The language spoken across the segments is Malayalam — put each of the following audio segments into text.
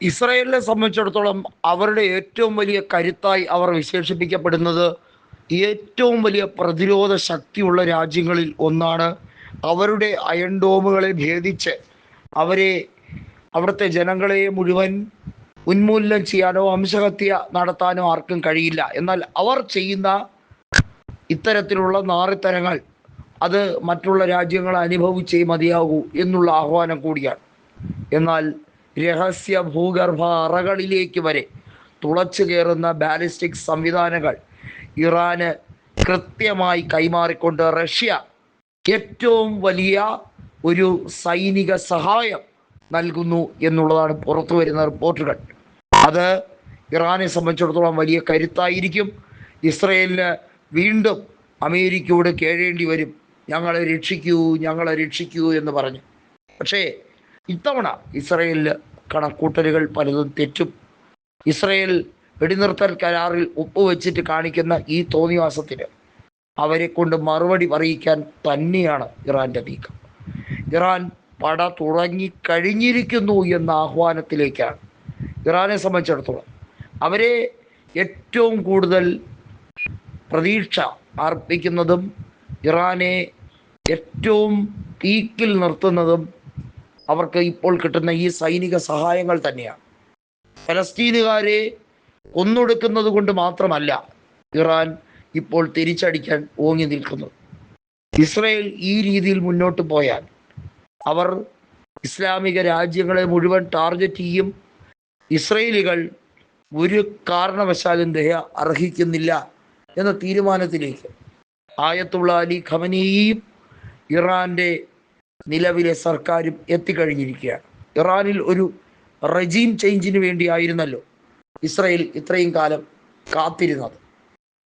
ഇസ്രായേലിനെ സംബന്ധിച്ചിടത്തോളം അവരുടെ ഏറ്റവും വലിയ കരുത്തായി അവർ വിശേഷിപ്പിക്കപ്പെടുന്നത് ഏറ്റവും വലിയ പ്രതിരോധ ശക്തിയുള്ള രാജ്യങ്ങളിൽ ഒന്നാണ്. അവരുടെ അയൺ ഡോമുകളെ ഭേദിച്ച് അവരെ അവിടുത്തെ ജനങ്ങളെ മുഴുവൻ ഉന്മൂലനം ചെയ്യാനോ വംശഹത്യ നടത്താനോ ആർക്കും കഴിയില്ല. എന്നാൽ അവർ ചെയ്യുന്ന ഇത്തരത്തിലുള്ള നാറിത്തരങ്ങൾ അത് മറ്റുള്ള രാജ്യങ്ങൾ അനുഭവിച്ചേ മതിയാകൂ എന്നുള്ള ആഹ്വാനം കൂടിയാണ്. എന്നാൽ രഹസ്യ ഭൂഗർഭ അറകളിലേക്ക് വരെ തുളച്ചു കയറുന്ന ബാലിസ്റ്റിക് സംവിധാനങ്ങൾ ഇറാന് കൃത്യമായി കൈമാറിക്കൊണ്ട് റഷ്യ ഏറ്റവും വലിയ ഒരു സൈനിക സഹായം നൽകുന്നു എന്നുള്ളതാണ് പുറത്തു വരുന്ന റിപ്പോർട്ടുകൾ. അത് ഇറാനെ സംബന്ധിച്ചിടത്തോളം വലിയ കരുത്തായിരിക്കും. ഇസ്രയേലിന് വീണ്ടും അമേരിക്കയോട് കേഴേണ്ടി വരും. ഞങ്ങളെ രക്ഷിക്കൂ ഞങ്ങളെ രക്ഷിക്കൂ എന്ന് പറഞ്ഞു. പക്ഷേ ഇത്തവണ ഇസ്രയേലിൽ കണക്കൂട്ടലുകൾ പലതും തെറ്റും. ഇസ്രയേൽ വെടിനിർത്തൽ കരാറിൽ ഒപ്പുവെച്ചിട്ട് കാണിക്കുന്ന ഈ തോന്നിവാസത്തിന് അവരെ കൊണ്ട് മറുപടി പറയിക്കാൻ തന്നെയാണ് ഇറാന്റെ നീക്കം. ഇറാൻ പട തുടങ്ങി കഴിഞ്ഞിരിക്കുന്നു എന്ന ആഹ്വാനത്തിലേക്കാണ്. ഇറാനെ സംബന്ധിച്ചിടത്തോളം അവരെ ഏറ്റവും കൂടുതൽ പ്രതീക്ഷ അർപ്പിക്കുന്നതും ഇറാനെ ഏറ്റവും പീക്കിൽ നിർത്തുന്നതും അവർക്ക് ഇപ്പോൾ കിട്ടുന്ന ഈ സൈനിക സഹായങ്ങൾ തന്നെയാണ്. ഫലസ്തീനുകാരെ കൊന്നൊടുക്കുന്നത് കൊണ്ട് മാത്രമല്ല ഇറാൻ ഇപ്പോൾ തിരിച്ചടിക്കാൻ ഓങ്ങി നിൽക്കുന്നത് ഇസ്രയേൽ ഈ രീതിയിൽ മുന്നോട്ട് പോയാൽ അവർ ഇസ്ലാമിക രാജ്യങ്ങളെ മുഴുവൻ ടാർഗറ്റ് ചെയ്യും. ഇസ്രയേലികൾ ഒരു കാരണവശാലും ദയ അർഹിക്കുന്നില്ല എന്ന തീരുമാനത്തിലേക്ക് ആയത്തുള്ള അലി ഖമനിയും ഇറാന്റെ നിലവിലെ സർക്കാരും എത്തിക്കഴിഞ്ഞിരിക്കുകയാണ്. ഇറാനിൽ ഒരു റെജീം ചേഞ്ചിന് വേണ്ടിയായിരുന്നല്ലോ ഇസ്രയേൽ ഇത്രയും കാലം കാത്തിരുന്നത്.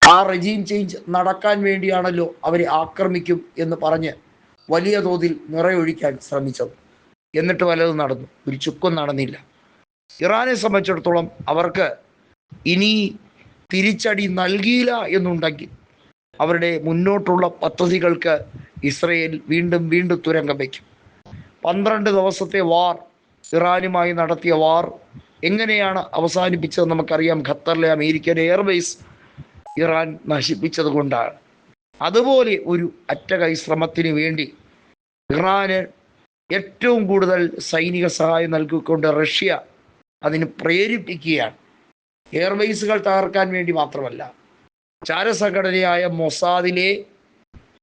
ആ റെജീം ചേഞ്ച് നടക്കാൻ വേണ്ടിയാണല്ലോ അവരെ ആക്രമിക്കും എന്ന് പറഞ്ഞ് വലിയ തോതിൽ നിറയൊഴിക്കാൻ ശ്രമിച്ചത്. എന്നിട്ട് വലത് നടന്നു. ഒരു ചുക്കും നടന്നില്ല. ഇറാനെ സംബന്ധിച്ചിടത്തോളം അവർക്ക് ഇനി തിരിച്ചടി നൽകിയില്ല എന്നുണ്ടെങ്കിൽ അവരുടെ മുന്നോട്ടുള്ള പദ്ധതികൾക്ക് ഇസ്രയേൽ വീണ്ടും വീണ്ടും തുരങ്കം വയ്ക്കും. പന്ത്രണ്ട് ദിവസത്തെ വാർ ഇറാനുമായി നടത്തിയ വാർ എങ്ങനെയാണ് അവസാനിപ്പിച്ചത് നമുക്കറിയാം. ഖത്തറിലെ അമേരിക്കൻ എയർബേസ് ഇറാൻ നശിപ്പിച്ചത് കൊണ്ടാണ്. അതുപോലെ ഒരു അറ്റകൈ ശ്രമത്തിന് വേണ്ടി ഇറാന് ഏറ്റവും കൂടുതൽ സൈനിക സഹായം നൽകിക്കൊണ്ട് റഷ്യ അതിന് പ്രേരിപ്പിക്കുകയാണ്. എയർബേസുകൾ തകർക്കാൻ വേണ്ടി മാത്രമല്ല ചാരസംഘടനയായ മൊസാദിലെ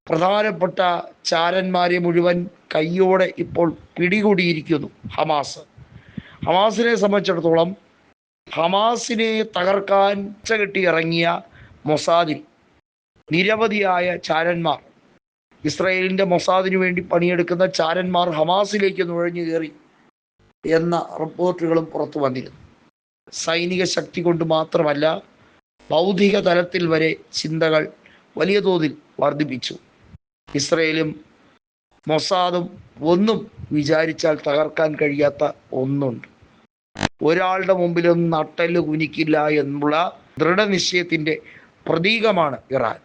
പ്രധാനപ്പെട്ട ചാരന്മാരെ മുഴുവൻ കയ്യോടെ ഇപ്പോൾ പിടികൂടിയിരിക്കുന്നു ഹമാസ്. ഹമാസിനെ സംബന്ധിച്ചിടത്തോളം ഹമാസിനെ തകർക്കാൻ കെട്ടി ഇറങ്ങിയ മൊസാദിൽ നിരവധിയായ ചാരന്മാർ ഇസ്രയേലിന്റെ മൊസാദിന് വേണ്ടി പണിയെടുക്കുന്ന ചാരന്മാർ ഹമാസിലേക്ക് നുഴഞ്ഞു കയറി എന്ന റിപ്പോർട്ടുകളും പുറത്തു വന്നിരുന്നു. സൈനിക ശക്തി കൊണ്ട് മാത്രമല്ല ബൗദ്ധിക തലത്തിൽ വരെ ചിന്തകൾ വലിയ തോതിൽ വർദ്ധിപ്പിച്ചു. ഇസ്രയേലും മൊസാദും ഒന്നും വിചാരിച്ചാൽ തകർക്കാൻ കഴിയാത്ത ഒന്നുണ്ട്. ഒരാളുടെ മുമ്പിലും നട്ടൽ കുനിക്കില്ല എന്നുള്ള ദൃഢനിശ്ചയത്തിന്റെ പ്രതീകമാണ് ഇറാൻ.